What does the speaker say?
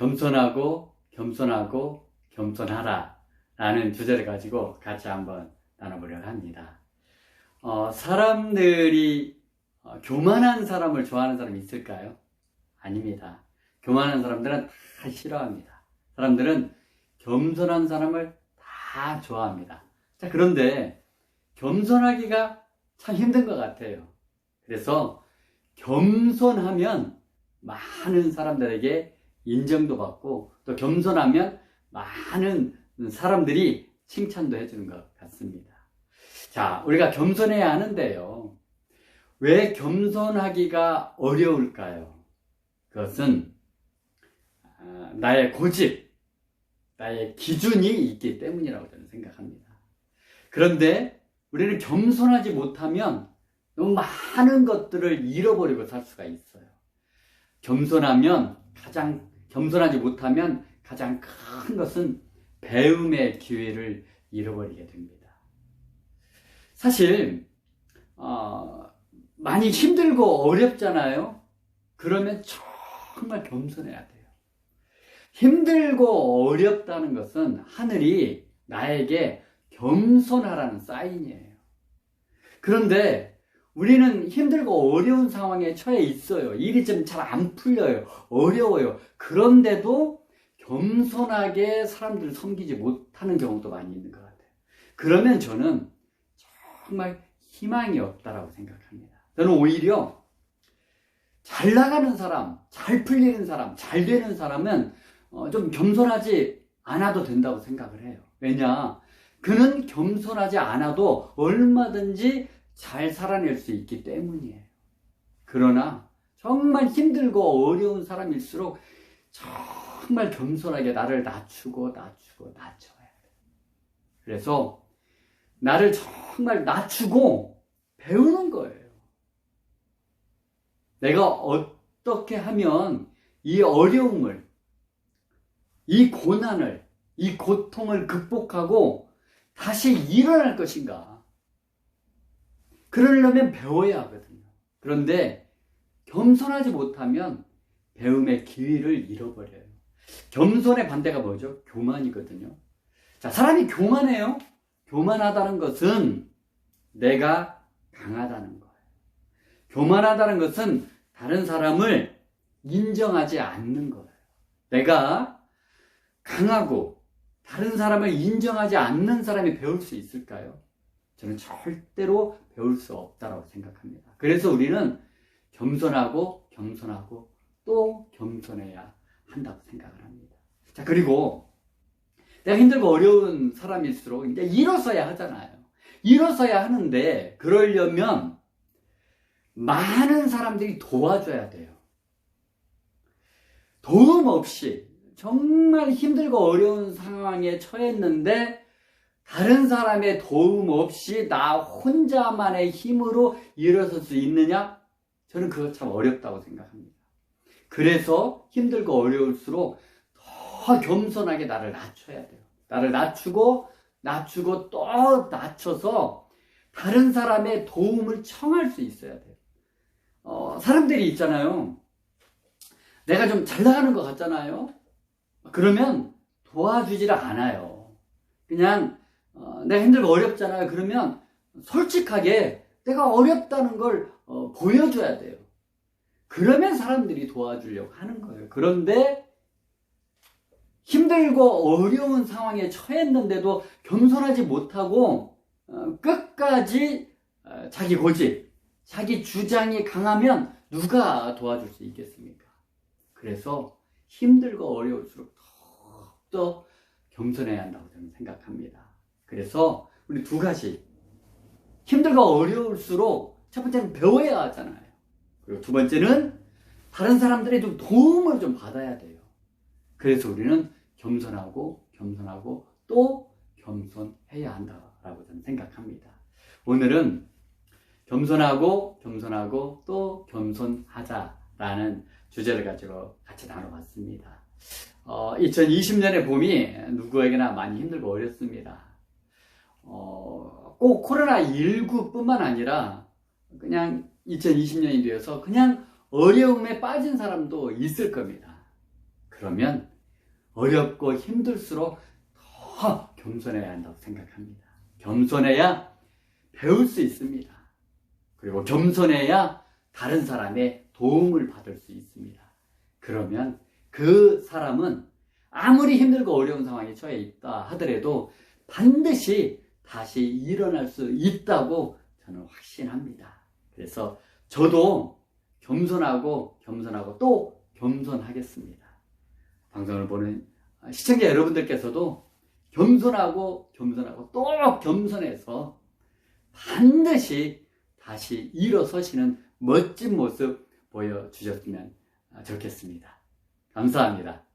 겸손하고 겸손하고 겸손하라 라는 주제를 가지고 같이 한번 나눠보려고 합니다. 어, 사람들이 어, 교만한 사람을 좋아하는 사람이 있을까요? 아닙니다. 교만한 사람들은 다 싫어합니다. 사람들은 겸손한 사람을 다 좋아합니다. 자, 그런데 겸손하기가 참 힘든 것 같아요. 그래서 겸손하면 많은 사람들에게 인정도 받고 또 겸손하면 많은 사람들이 칭찬도 해주는 것 같습니다. 자, 우리가 겸손해야 하는데요. 왜 겸손하기가 어려울까요? 그것은 아, 나의 고집, 나의 기준이 있기 때문이라고 저는 생각합니다. 그런데 우리는 겸손하지 못하면 너무 많은 것들을 잃어버리고 살 수가 있어요. 겸손하면 가장 겸손하지 못하면 가장 큰 것은 배움의 기회를 잃어버리게 됩니다. 사실 어, 많이 힘들고 어렵잖아요. 그러면 정말 겸손해야 돼요. 힘들고 어렵다는 것은 하늘이 나에게 겸손하라는 사인이에요. 그런데 우리는 힘들고 어려운 상황에 처해 있어요. 일이 좀 잘 안 풀려요. 어려워요. 그런데도 겸손하게 사람들을 섬기지 못하는 경우도 많이 있는 것 같아요. 그러면 저는 정말 희망이 없다라고 생각합니다. 저는 오히려 잘 나가는 사람, 잘 풀리는 사람, 잘 되는 사람은 어, 좀 겸손하지 않아도 된다고 생각을 해요. 왜냐? 그는 겸손하지 않아도 얼마든지 잘 살아낼 수 있기 때문이에요. 그러나 정말 힘들고 어려운 사람일수록 정말 겸손하게 나를 낮추고 낮추고 낮춰야 돼. 그래서 나를 정말 낮추고 배우는 거예요. 내가 어떻게 하면 이 어려움을, 이 고난을, 이 고통을 극복하고 다시 일어날 것인가? 그러려면 배워야 하거든요. 그런데 겸손하지 못하면 배움의 기회를 잃어버려요. 겸손의 반대가 뭐죠? 교만이거든요. 자, 사람이 교만해요. 교만하다는 것은 내가 강하다는 거예요. 교만하다는 것은 다른 사람을 인정하지 않는 거예요. 내가 강하고 다른 사람을 인정하지 않는 사람이 배울 수 있을까요? 저는 절대로 배울 수 없다고 생각합니다. 그래서 우리는 겸손하고 겸손하고 또 겸손해야 한다고 생각을 합니다. 자, 그리고 내가 힘들고 어려운 사람일수록 이제 일어서야 하잖아요. 일어서야 하는데 그러려면 많은 사람들이 도와줘야 돼요. 도움 없이 정말 힘들고 어려운 상황에 처했는데 다른 사람의 도움 없이 나 혼자만의 힘으로 일어설 수 있느냐? 저는 그거 참 어렵다고 생각합니다. 그래서 힘들고 어려울수록 더 겸손하게 나를 낮춰야 돼요. 나를 낮추고 낮추고 또 낮춰서 다른 사람의 도움을 청할 수 있어야 돼요. 어, 사람들이 있잖아요. 내가 좀 잘 나가는 것 같잖아요. 그러면 도와주지를 않아요. 그냥 어, 내가 힘들고 어렵잖아요. 그러면 솔직하게 내가 어렵다는 걸 어, 보여줘야 돼요. 그러면 사람들이 도와주려고 하는 거예요. 그런데 힘들고 어려운 상황에 처했는데도 겸손하지 못하고 어, 끝까지 어, 자기 고집, 자기 주장이 강하면 누가 도와줄 수 있겠습니까? 그래서 힘들고 어려울수록 더욱더 겸손해야 한다고 저는 생각합니다. 그래서 우리 두 가지 힘들고 어려울수록 첫 번째는 배워야 하잖아요. 그리고 두 번째는 다른 사람들의 좀 도움을 좀 받아야 돼요. 그래서 우리는 겸손하고 겸손하고 또 겸손해야 한다라고 저는 생각합니다. 오늘은 겸손하고 겸손하고 또 겸손하자라는 주제를 가지고 같이 나눠봤습니다. 어, 2020년의 봄이 누구에게나 많이 힘들고 어렵습니다. 어, 꼭 코로나19뿐만 아니라 그냥 2020년이 되어서 그냥 어려움에 빠진 사람도 있을 겁니다. 그러면 어렵고 힘들수록 더 겸손해야 한다고 생각합니다. 겸손해야 배울 수 있습니다. 그리고 겸손해야 다른 사람의 도움을 받을 수 있습니다. 그러면 그 사람은 아무리 힘들고 어려운 상황에 처해 있다 하더라도 반드시 다시 일어날 수 있다고 저는 확신합니다. 그래서 저도 겸손하고 겸손하고 또 겸손하겠습니다. 방송을 보는 시청자 여러분들께서도 겸손하고 겸손하고 또 겸손해서 반드시 다시 일어서시는 멋진 모습 보여주셨으면 좋겠습니다. 감사합니다.